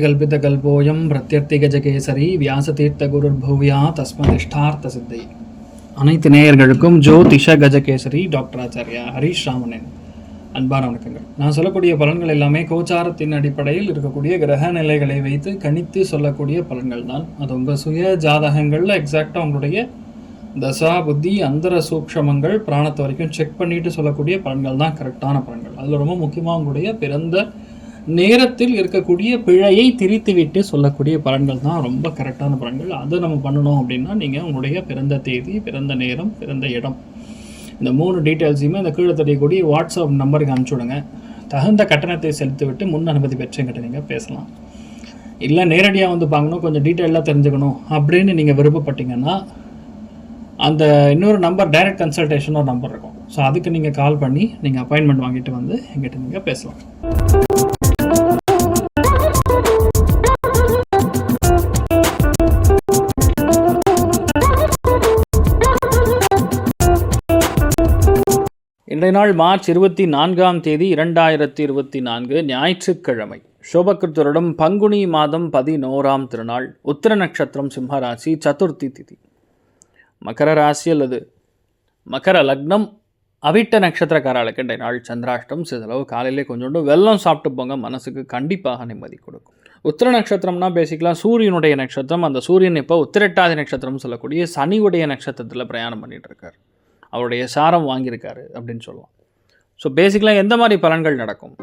கல்போயம் பிரத்யர்த்திகல்பிதகல்போயம் பிரத்யர்த்திகஜகேசரி வியாசதீர்த்த குருர்பூவியா தஸ்மதிஷ்டார்த்த சித்தை அனைத்து நேயர்களுக்கும் ஜோதிஷ கஜகேசரி டாக்டர் ஆச்சாரியா ஹரிஷ் ராமனன் அன்பான வணக்கங்கள் நான் சொல்லக்கூடிய பலன்கள் எல்லாமே கோச்சாரத்தின் அடிப்படையில் இருக்கக்கூடிய கிரக நிலைகளை வைத்து கணித்து சொல்லக்கூடிய பலன்கள் தான். அது உங்கள் சுய ஜாதகங்களில் எக்ஸாக்டாக உங்களுடைய தசா புத்தி அந்தர சூக்ஷமங்கள் பிராணத்தை வரைக்கும் செக் பண்ணிட்டு சொல்லக்கூடிய பலன்கள் தான் கரெக்டான பலன்கள். அதில் ரொம்ப முக்கியமாக உங்களுடைய பிறந்த நேரத்தில் இருக்கக்கூடிய பிழையை திரித்துவிட்டு சொல்லக்கூடிய பலன்கள் தான் ரொம்ப கரெக்டான பலன்கள். அதை நம்ம பண்ணணும் அப்படின்னா நீங்கள் உங்களுடைய பிறந்த தேதி பிறந்த நேரம் பிறந்த இடம். இந்த மூணு டீட்டெயில்ஸையுமே இந்த கீழே தெரியக்கூடிய வாட்ஸ்அப் நம்பருக்கு அனுப்பிச்சி விடுங்க தகுந்த கட்டணத்தை செலுத்திவிட்டு முன் அனுமதி பெற்றுங்கிட்ட நீங்கள் பேசலாம். இல்லை நேரடியாக வந்து பார்க்கணும் கொஞ்சம் டீட்டெயிலாக தெரிஞ்சுக்கணும் அப்படின்னு நீங்கள் விருப்பப்பட்டீங்கன்னா அந்த இன்னொரு நம்பர் டைரக்ட் கன்சல்டேஷன் ஒரு நம்பர் இருக்கும். ஸோ அதுக்கு நீங்கள் கால் பண்ணி நீங்கள் அப்பாயின்மெண்ட் வாங்கிட்டு வந்து எங்கிட்ட நீங்கள் பேசலாம். இன்றைய நாள் மார்ச் இருபத்தி நான்காம் தேதி இரண்டாயிரத்தி இருபத்தி நான்கு ஞாயிற்றுக்கிழமை. சோபகிருத்தருடம் பங்குனி மாதம் பதினோராம் திருநாள் உத்திர நட்சத்திரம் சிம்மராசி சதுர்த்தி திதி. மகர ராசி அல்லது மகர லக்னம் அவிட்ட நட்சத்திரக்காரர்களுக்கு இன்றைய நாள் சந்திராஷ்டம் சிதளவு காலையிலே கொஞ்சோண்டு வெல்லம் சாப்பிட்டு போங்க மனசுக்கு கண்டிப்பாக நிம்மதி கொடுக்கும். உத்திர நட்சத்திரம்னா பேசிக்கலாம் சூரியனுடைய நட்சத்திரம் அந்த சூரியன் இப்போ உத்திரட்டாதி நட்சத்திரம் சொல்லக்கூடிய சனியுடைய நட்சத்திரத்தில் பிரயாணம் பண்ணிகிட்டு இருக்கார். அவருடைய சாரம் வாங்கியிருக்காரு அப்படின்னு சொல்லலாம் ஸோ பேசிக்கலாக எந்த மாதிரி பலன்கள் நடக்கும்?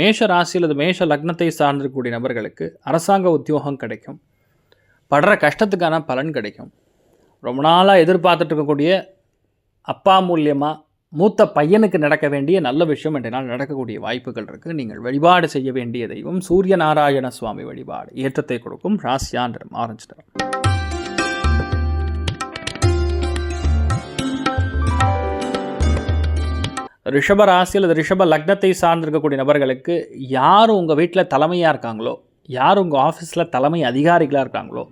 மேஷ ராசி அல்லது மேஷ லக்னத்தை சார்ந்திருக்கக்கூடிய நபர்களுக்கு அரசாங்க உத்தியோகம் கிடைக்கும். படுற கஷ்டத்துக்கான பலன் கிடைக்கும். ரொம்ப நாளாக எதிர்பார்த்துட்டு இருக்கக்கூடிய அப்பா மூலியமாக மூத்த பையனுக்கு நடக்க வேண்டிய நல்ல விஷயம் என்ற நாள் நடக்கக்கூடிய வாய்ப்புகள் இருக்குது நீங்கள் வழிபாடு செய்ய வேண்டிய தெய்வம் சூரிய நாராயண சுவாமி வழிபாடு. ஏற்றத்தை கொடுக்கும் ராசியான்றம் ஆரஞ்சு நிறம். ரிஷப ராசி அல்லது ரிஷப லக்னத்தை சார்ந்திருக்கக்கூடிய நபர்களுக்கு யார் உங்கள் வீட்டில் தலைமையாக இருக்காங்களோ யார் உங்கள் ஆஃபீஸில் தலைமை அதிகாரிகளாக இருக்காங்களோ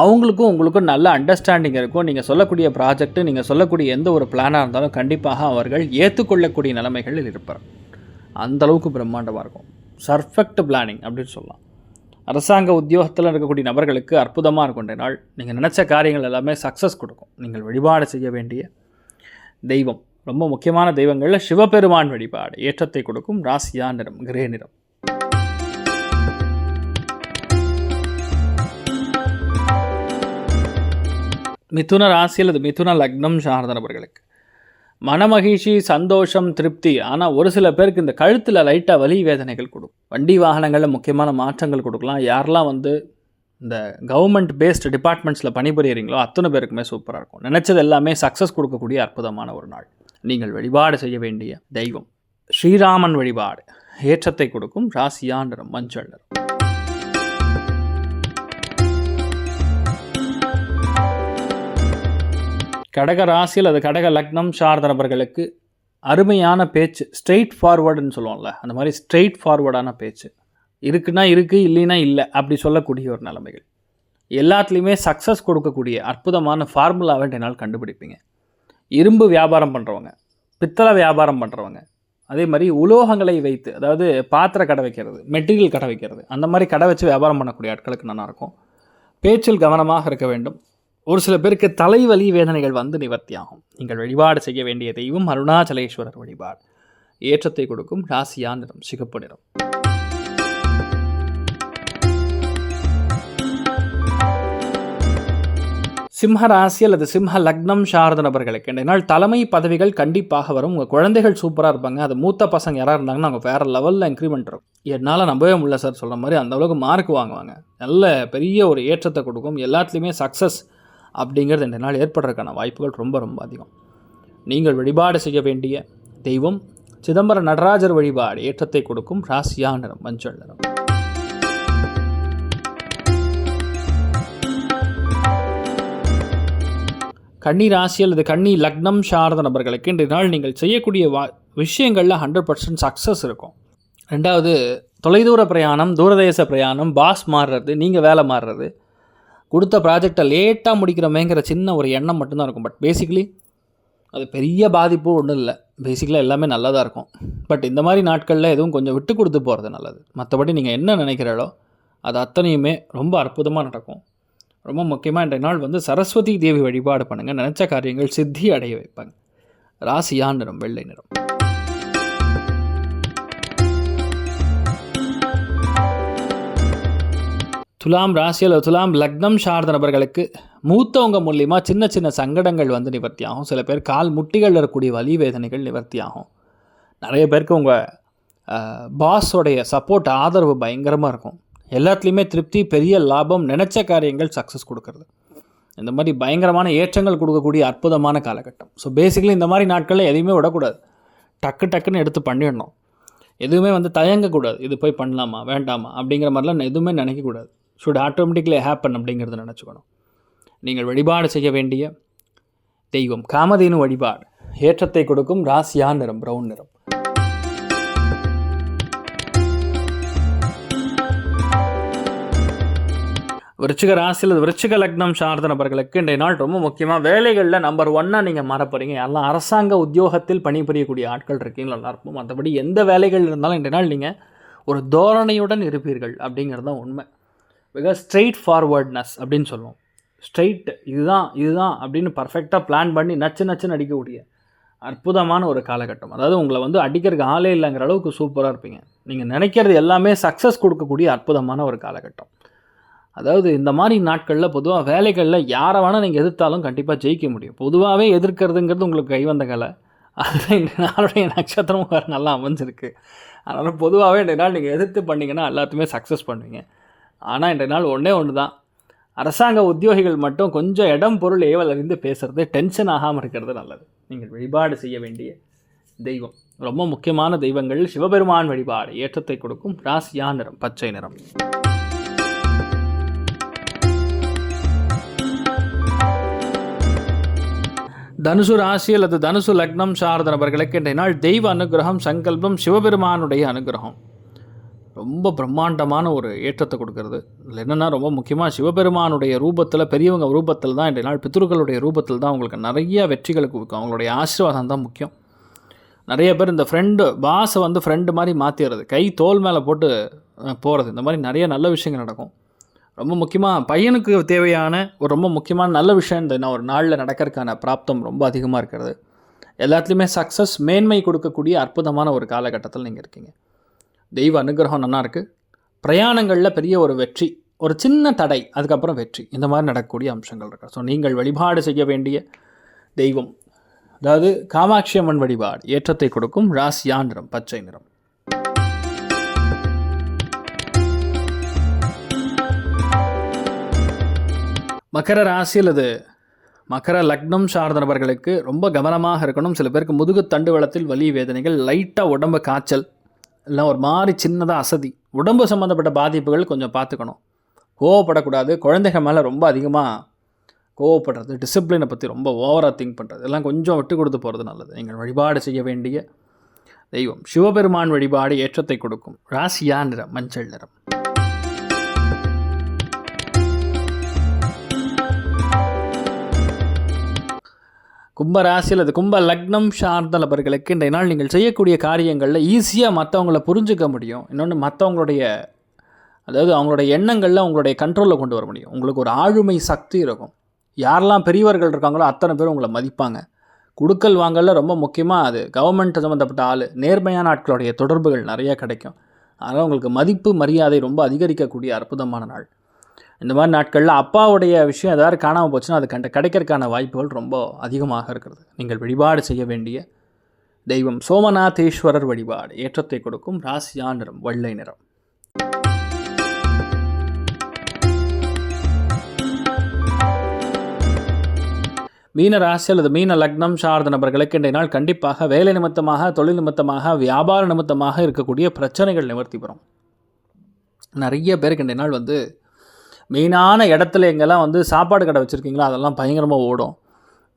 அவங்களுக்கும் உங்களுக்கும் நல்ல அண்டர்ஸ்டாண்டிங் இருக்கும். நீங்கள் சொல்லக்கூடிய ப்ராஜெக்ட்டு நீங்கள் சொல்லக்கூடிய எந்த ஒரு பிளானாக இருந்தாலும் கண்டிப்பாக அவர்கள் ஏற்றுக்கொள்ளக்கூடிய நிலைமைகளில் இருப்பார் அந்த அளவுக்கு பிரம்மாண்டமாக இருக்கும். சர்ஃபெக்ட் பிளானிங் அப்படின்னு சொல்லலாம். அரசாங்க உத்தியோகத்தில் இருக்கக்கூடிய நபர்களுக்கு அற்புதமாக இருக்கும். நாள் நீங்கள் நினச்ச காரியங்கள் எல்லாமே சக்ஸஸ் கொடுக்கும். நீங்கள் வழிபாடு செய்ய வேண்டிய தெய்வம். ரொம்ப முக்கியமான தெய்வங்களில் சிவபெருமான் வழிபாடு ஏற்றத்தை கொடுக்கும். ராசியா நிறம் கிரே நிறம். மிதுன ராசி அல்லது மிதுன லக்னம் சாரதனவர்களுக்கு மனமகிழ்ச்சி சந்தோஷம் திருப்தி. ஆனால் ஒரு சில பேருக்கு இந்த கழுத்தில் லைட்டாக வலி வேதனைகள் கொடுக்கும். வண்டி வாகனங்களில் முக்கியமான மாற்றங்கள் கொடுக்கலாம். யாரெல்லாம் வந்து இந்த கவர்மெண்ட் பேஸ்டு டிபார்ட்மெண்ட்ஸில் பணிபுரியறீங்களோ அத்தனை பேருக்குமே சூப்பராக இருக்கும். நினச்சது எல்லாமே சக்ஸஸ் கொடுக்கக்கூடிய அற்புதமான ஒரு நாள். நீங்கள் வழிபாடு செய்ய வேண்டிய தெய்வம். ஸ்ரீராமன் வழிபாடு. ஏற்றத்தை கொடுக்கும். ராசியாண்டரம் மஞ்சள் நிறம். கடக ராசியில் அது கடக லக்னம் சார்ந்த நபர்களுக்கு அருமையான பேச்சு ஸ்ட்ரெயிட் ஃபார்வர்டுன்னு சொல்லுவோம்ல அந்த மாதிரி ஸ்ட்ரெயிட் ஃபார்வர்டான பேச்சு. இருக்குன்னா இருக்குது இல்லைன்னா இல்லை அப்படி சொல்லக்கூடிய ஒரு நிலைமைகள். எல்லாத்துலேயுமே சக்ஸஸ் கொடுக்கக்கூடிய அற்புதமான ஃபார்முலாவை என்னால் கண்டுபிடிப்பீங்க. இரும்பு வியாபாரம் பண்ணுறவங்க பித்தளை வியாபாரம் பண்ணுறவங்க அதே மாதிரி உலோகங்களை வைத்து அதாவது பாத்திர கடை வைக்கிறது மெட்டீரியல் கடை வைக்கிறது அந்த மாதிரி கடை வச்சு வியாபாரம் பண்ணக்கூடிய ஆட்களுக்கு நல்லாயிருக்கும் பேச்சில் கவனமாக இருக்க வேண்டும். ஒரு சில பேருக்கு தலைவலி வேதனைகள் வந்து நிவர்த்தியாகும். நீங்கள் வழிபாடு செய்ய வேண்டிய தெய்வம் அருணாச்சலேஸ்வரர் வழிபாடு. ஏற்றத்தை கொடுக்கும் ராசியா நிறம் சிகப்பு நிறம். சிம்ம ராசி அல்லது சிம்ம லக்னம் சார்ந்த நபர்களுக்கு இந்த நாள் தலைமை பதவிகள் கண்டிப்பாக வரும். உங்கள் குழந்தைகள் சூப்பராக இருப்பாங்க. அது மூத்த பசங்க யாராக இருந்தாங்கன்னா அவங்க வேறு லெவலில் இன்க்ரிமெண்ட் இருக்கும். என்னால் நம்பவே முடியல சார் சொல்கிற மாதிரி அந்த அளவுக்கு மார்க் வாங்குவாங்க. நல்ல பெரிய ஒரு ஏற்றத்தை கொடுக்கும். எல்லாத்துலேயுமே சக்ஸஸ் அப்படிங்கிறது இந்த நாள் ஏற்படுறதுக்கான வாய்ப்புகள் ரொம்ப ரொம்ப அதிகம். நீங்கள் வழிபாடு செய்ய வேண்டிய தெய்வம் சிதம்பரம் நடராஜர் வழிபாடு ஏற்றத்தை கொடுக்கும் ராசியா நிறம் மஞ்சள் நிறம் கன்னி ராசி அல்லது கன்னி லக்னம் சார்ந்த நபர்களுக்கு இன்றைய நாள் நீங்கள் செய்யக்கூடிய வா விஷயங்களில் ஹண்ட்ரட் பர்சன்ட் சக்ஸஸ் இருக்கும். ரெண்டாவது தொலைதூர பிரயாணம் தூரதேச பிரயாணம் பாஸ் மாறுறது நீங்கள் வேலை மாறுறது கொடுத்த ப்ராஜெக்டை லேட்டாக முடிக்கிறோமேங்கிற சின்ன ஒரு எண்ணம் மட்டும்தான் இருக்கும். பட் பேசிக்கலி அது பெரிய பாதிப்பு ஒன்றும் இல்லை. பேசிக்கலாக எல்லாமே நல்லதாக இருக்கும். பட் இந்த மாதிரி நாட்களில் எதுவும் கொஞ்சம் விட்டு கொடுத்து போகிறது நல்லது. மற்றபடி நீங்கள் என்ன நினைக்கிறீங்களோ அது அத்தனையுமே ரொம்ப அற்புதமாக நடக்கும். ரொம்ப முக்கியமாக இன்றைய நாள் வந்து சரஸ்வதி தேவி வழிபாடு பண்ணுங்கள் நினச்ச காரியங்கள் சித்தி அடைய வைப்பாங்க. ராசியா நிறம் வெள்ளை நிறம். துலாம் ராசி அல்லது துலாம் லக்னம் சார்ந்த நபர்களுக்கு மூத்தவங்க மூலியமாக சின்ன சின்ன சங்கடங்கள் வந்து நிவர்த்தி ஆகும் சில பேர் கால் முட்டிகள் இருக்கக்கூடிய வலி வேதனைகள் நிவர்த்தி ஆகும் நிறைய பேருக்கு உங்கள் பாஸோடைய சப்போர்ட் ஆதரவு பயங்கரமாக இருக்கும். எல்லாத்துலேயுமே திருப்தி பெரிய லாபம் நினச்ச காரியங்கள் சக்ஸஸ் கொடுக்கறது. இந்த மாதிரி பயங்கரமான ஏற்றங்கள் கொடுக்கக்கூடிய அற்புதமான காலகட்டம். ஸோ பேசிக்கலி இந்த மாதிரி நாட்களில் எதையுமே விடக்கூடாது. டக்கு டக்குன்னு எடுத்து பண்ணிடணும். எதுவுமே வந்து தயங்கக்கூடாது. இது போய் பண்ணலாமா? வேண்டாமா? அப்படிங்கிற மாதிரிலாம் எதுவுமே நினைக்கக்கூடாது. ஷுட் ஆட்டோமேட்டிக்லி ஹேப்பன் அப்படிங்கிறத நினச்சிக்கணும். நீங்கள் வழிபாடு செய்ய வேண்டிய தெய்வம் காமதேனு வழிபாடு ஏற்றத்தை கொடுக்கும் ராசியா நிறம் ப்ரௌன் நிறம். விருச்சிக ராசியில் விருச்சிக லக்னம் சார்ந்த நபர்களுக்கு இன்றைய நாள் ரொம்ப முக்கியமாக வேலைகளில் நம்பர் ஒன்னாக நீங்கள் மாற போகிறீங்க எல்லாம் அரசாங்க உத்தியோகத்தில் பணிபுரியக்கூடிய ஆட்கள் இருக்கீங்களா நல்லா இருப்போம் மற்றபடி எந்த வேலைகள் இருந்தாலும் இன்றைய நாள் நீங்கள் ஒரு தோரணையுடன் இருப்பீர்கள் அப்படிங்கிறது தான் உண்மை. பிகாஸ் ஸ்ட்ரெயிட் ஃபார்வர்ட்னஸ் அப்படின்னு சொல்லுவோம். ஸ்ட்ரெயிட் இதுதான் இதுதான் அப்படின்னு பர்ஃபெக்டாக பிளான் பண்ணி நச்சு நச்சுன்னு அடிக்கக்கூடிய அற்புதமான ஒரு காலகட்டம். அதாவது உங்களை வந்து அடிக்கிறதுக்கு ஆளே இல்லைங்கிற அளவுக்கு சூப்பராக இருப்பீங்க. நீங்கள் நினைக்கிறது எல்லாமே சக்ஸஸ் கொடுக்கக்கூடிய அற்புதமான ஒரு காலகட்டம். அதாவது இந்த மாதிரி நாட்களில் பொதுவாக வேலைகளில் யாரை வேணால் நீங்கள் எதிர்த்தாலும் கண்டிப்பாக ஜெயிக்க முடியும். பொதுவாகவே எதிர்க்கிறதுங்கிறது உங்களுக்கு கைவந்த கலை. அதில் இந்த நாளுடைய நட்சத்திரம் வேறு நல்லா அமைஞ்சிருக்கு. அதனால் பொதுவாகவே இந்த நாள் நீங்கள் எதிர்த்து பண்ணிங்கன்னா எல்லாத்தையுமே சக்ஸஸ் பண்ணுவீங்க. ஆனால் இன்றைய நாள் ஒன்றே ஒன்று தான் அரசாங்க உத்தியோகிகள் மட்டும் கொஞ்சம் இடம் பொருள் ஏவல் அறிந்து பேசுகிறது டென்ஷன் ஆகாமல் இருக்கிறது நல்லது. நீங்கள் வழிபாடு செய்ய வேண்டிய தெய்வம். ரொம்ப முக்கியமான தெய்வங்கள் சிவபெருமான் வழிபாடு. ஏற்றத்தை கொடுக்கும் ராசியா நிறம் பச்சை நிறம். தனுசு ராசி அல்லது தனுசு லக்னம் சார்ந்த நபர்களுக்கு இன்றைய நாள் தெய்வ அனுகிரகம் சங்கல்பம் சிவபெருமானுடைய அனுகிரகம். ரொம்ப பிரம்மாண்டமான ஒரு ஏற்றத்தை கொடுக்கறது. இதில் என்னென்னா ரொம்ப முக்கியமாக சிவபெருமானுடைய ரூபத்தில் பெரியவங்க ரூபத்தில் தான் இன்றைய நாள் பித்ருக்களுடைய ரூபத்தில் தான் உங்களுக்கு நிறைய வெற்றிகளை கொடுக்கும். அவங்களுடைய ஆசீர்வாதம் தான் முக்கியம். நிறைய பேர் இந்த ஃப்ரெண்டு பாஸை வந்து ஃப்ரெண்டு மாதிரி மாற்றிடுறது கை தோல் மேலே போட்டு போகிறது இந்த மாதிரி நிறைய நல்ல விஷயங்கள் நடக்கும். ரொம்ப முக்கியமாக பையனுக்கு தேவையான ஒரு ரொம்ப முக்கியமான நல்ல விஷயம் இந்த நான் ஒரு நாளில் நடக்கிறதுக்கான பிராப்தம் ரொம்ப அதிகமாக இருக்கிறது. எல்லாத்துலேயுமே சக்ஸஸ் மேன்மை கொடுக்கக்கூடிய அற்புதமான ஒரு காலகட்டத்தில் நீங்கள் இருக்கீங்க. தெய்வ அனுகிரகம் நல்லா இருக்குது பிரயாணங்களில் பெரிய ஒரு வெற்றி ஒரு சின்ன தடை அதுக்கப்புறம் வெற்றி. இந்த மாதிரி நடக்கக்கூடிய அம்சங்கள் இருக்கு? ஸோ நீங்கள் வழிபாடு செய்ய வேண்டிய தெய்வம். அதாவது காமாட்சி அம்மன் வழிபாடு ஏற்றத்தை கொடுக்கும் ராசியா நிறம் பச்சை நிறம். மகர ராசி அல்லது மகர லக்னம் சார்ந்த நபர்களுக்கு ரொம்ப கவனமாக இருக்கணும். சில பேருக்கு முதுகு தண்டு வளத்தில் வலி வேதனைகள் லைட்டாக உடம்பு காய்ச்சல் இல்லை ஒரு மாதிரி சின்னதாக அசதி. உடம்பு சம்மந்தப்பட்ட பாதிப்புகள் கொஞ்சம் பார்த்துக்கணும். கோவப்படக்கூடாது. குழந்தைகள் மேலே ரொம்ப அதிகமாக கோவப்படுறது டிசிப்ளினை பற்றி ரொம்ப ஓவராக திங்க் பண்ணுறது எல்லாம் கொஞ்சம் விட்டு கொடுத்து போகிறது நல்லது. நீங்கள் வழிபாடு செய்ய வேண்டிய தெய்வம். சிவபெருமான் வழிபாடு ஏற்றத்தை கொடுக்கும். ராசியா நிறம் மஞ்சள் நிறம். கும்ப ராசி அல்லது கும்ப லக்னம் சார்ந்த நபர்களுக்கு இன்றைய நாள் நீங்கள் செய்யக்கூடிய காரியங்களில் ஈஸியாக மற்றவங்கள புரிஞ்சுக்க முடியும். இன்னொன்று மற்றவங்களுடைய அதாவது அவங்களுடைய எண்ணங்களில் அவங்களுடைய கண்ட்ரோலில் கொண்டு வர முடியும். உங்களுக்கு ஒரு ஆளுமை சக்தி இருக்கும். யாரெல்லாம் பெரியவர்கள் இருக்காங்களோ அத்தனை பேர் உங்களை மதிப்பாங்க. குடுக்கல் வாங்கல ரொம்ப முக்கியமாக அது. கவர்மெண்ட் சம்மந்தப்பட்ட ஆள். நேர்மையான ஆட்களுடைய தொடர்புகள் நிறைய கிடைக்கும். அதனால் உங்களுக்கு மதிப்பு மரியாதை ரொம்ப அதிகரிக்கக்கூடிய அற்புதமான நாள். இந்த மாதிரி நாட்களில் அப்பாவுடைய விஷயம் ஏதாவது காணாமல் போச்சுன்னா அது கண்ட கிடைக்கிறதுக்கான வாய்ப்புகள் ரொம்ப அதிகமாக இருக்கிறது. நீங்கள் வழிபாடு செய்ய வேண்டிய தெய்வம் சோமநாதேஸ்வரர் வழிபாடு. ஏற்றத்தை கொடுக்கும் ராசியா நிறம் வெள்ளை நிறம். மீன ராசி அல்லது மீன லக்னம் சார்ந்த நபர்களுக்கு இன்றைய நாள் கண்டிப்பாக வேலை நிமித்தமாக தொழில் நிமித்தமாக வியாபார நிமித்தமாக இருக்கக்கூடிய பிரச்சனைகள் நிவர்த்தி பெறும். நிறைய பேருக்கு இன்றைய நாள் வந்து மெயினான இடத்துல எங்கெல்லாம் வந்து சாப்பாடு கடை வச்சுருக்கீங்களோ அதெல்லாம் பயங்கரமாக ஓடும்.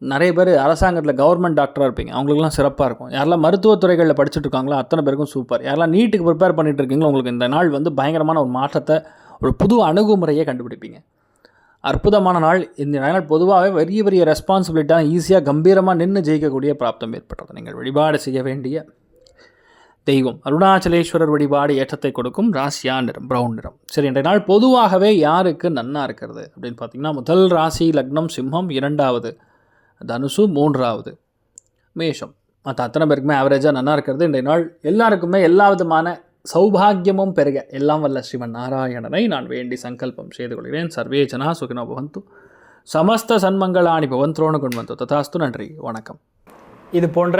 நிறைய பேர் அரசாங்கத்தில் கவர்மெண்ட் டாக்டராக இருப்பீங்க. அவங்களுக்குலாம் சிறப்பாக இருக்கும். யாரெல்லாம் மருத்துவத்துறைகளில் படிச்சுட்டு இருக்காங்களோ அத்தனை பேருக்கும் சூப்பர் யாரெல்லாம் நீட்டுக்கு ப்ரிப்பேர் பண்ணிட்டுருக்கீங்களோ உங்களுக்கு இந்த நாள் வந்து பயங்கரமான ஒரு மாற்றத்தை ஒரு புது அணுகுமுறையை கண்டுபிடிப்பீங்க. அற்புதமான நாள். இந்த நாள் பொதுவாகவே பெரிய பெரிய ரெஸ்பான்சிபிலிட்டாக ஈஸியாக கம்பீரமாக நின்று ஜெயிக்கக்கூடிய பிராப்தம் ஏற்பட்டது நீங்கள் வழிபாடு செய்ய வேண்டிய தெய்வம். அருணாச்சலேஸ்வரர் வழிபாடு ஏற்றத்தை கொடுக்கும் ராசியா நிறம்? ப்ரௌன் நிறம். சரி இன்றைய நாள் பொதுவாகவே யாருக்கு நன்னா இருக்கிறது? அப்படின்னு பார்த்தீங்கன்னா முதல் ராசி லக்னம் சிம்மம் இரண்டாவது தனுசு மூன்றாவது மேஷம். மற்ற அத்தனை பேருக்குமே ஆவரேஜாக நன்னா இருக்கிறது. இன்றைய நாள் எல்லாருக்குமே எல்லா விதமான சௌபாகியமும் பெருக. எல்லாம் வல்ல ஸ்ரீமன் நாராயணனை நான் வேண்டி சங்கல்பம் செய்து கொள்கிறேன். சர்வே ஜனா சுகினோ பவந்து. சமஸ்த சன்மங்களாணி பவந்தோனு கொண்டு ததாஸ்து நன்றி. வணக்கம். இது போன்ற